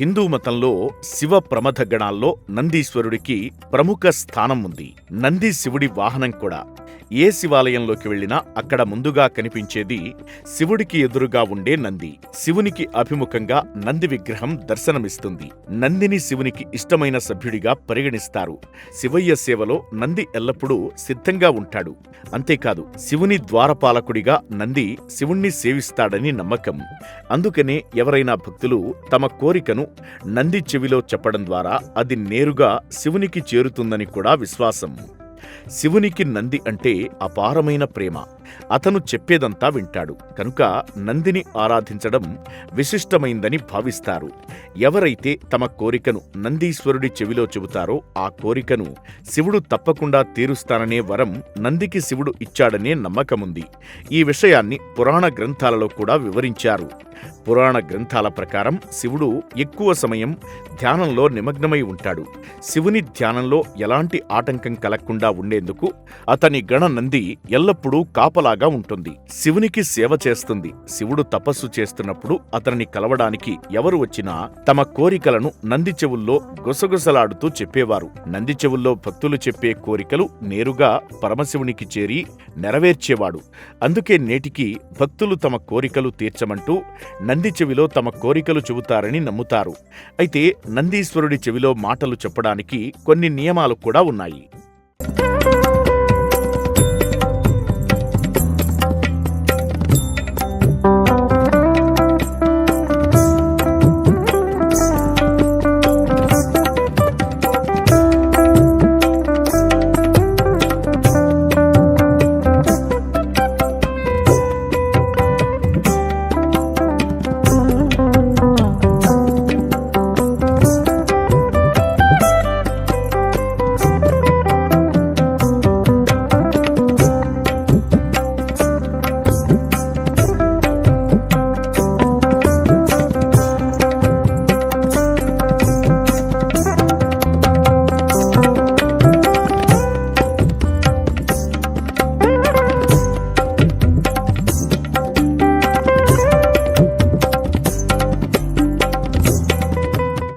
హిందూ మతంలో శివ ప్రమథ గణాల్లో నందీశ్వరుడికి ప్రముఖ స్థానం ఉంది నంది శివుడి వాహనం కూడా. ఏ శివాలయంలోకి వెళ్ళినా అక్కడ ముందుగా కనిపించేది శివుడికి ఎదురుగా ఉండే నంది. శివునికి అభిముఖంగా నంది విగ్రహం దర్శనమిస్తుంది. నందిని శివునికి ఇష్టమైన సభ్యుడిగా పరిగణిస్తారు. శివయ్య సేవలో నంది ఎల్లప్పుడూ సిద్ధంగా ఉంటాడు. అంతేకాదు శివుని ద్వారపాలకుడిగా నంది శివుణ్ణి సేవిస్తాడని నమ్మకం. అందుకనే ఎవరైనా భక్తులు తమ కోరికను నంది చెవిలో చెప్పడం ద్వారా అది నేరుగా శివునికి చేరుతుందని కూడా విశ్వాసం. శివునికి నంది అంటే అపారమైన ప్రేమ. అతను చెప్పేదంతా వింటాడు. కనుక నందిని ఆరాధించడం విశిష్టమైందని భావిస్తారు. ఎవరైతే తమ కోరికను నందీశ్వరుడి చెవిలో చెబుతారో ఆ కోరికను శివుడు తప్పకుండా తీరుస్తాననే వరం నందికి శివుడు ఇచ్చాడనే నమ్మకముంది. ఈ విషయాన్ని పురాణ గ్రంథాలలో కూడా వివరించారు. పురాణ గ్రంథాల ప్రకారం శివుడు ఎక్కువ సమయం ధ్యానంలో నిమగ్నమై ఉంటాడు. శివుని ధ్యానంలో ఎలాంటి ఆటంకం కలగకుండా ఉండేందుకు అతని గణ నంది ఎల్లప్పుడూ కాపలాగా ఉంటుంది. శివునికి సేవ చేస్తుంది. శివుడు తపస్సు చేస్తున్నప్పుడు అతనిని కలవడానికి ఎవరు వచ్చినా తమ కోరికలను నంది చెవుల్లో గుసగుసలాడుతూ చెప్పేవారు. నంది చెవుల్లో భక్తులు చెప్పే కోరికలు నేరుగా పరమశివునికి చేరి నెరవేర్చేవాడు. అందుకే నేటికి భక్తులు తమ కోరికలు తీర్చమంటూ నంది నంది చెవిలో తమ కోరికలు చెబుతారని నమ్ముతారు. అయితే నందీశ్వరుడి చెవిలో మాటలు చెప్పడానికి కొన్ని నియమాలు కూడా ఉన్నాయి.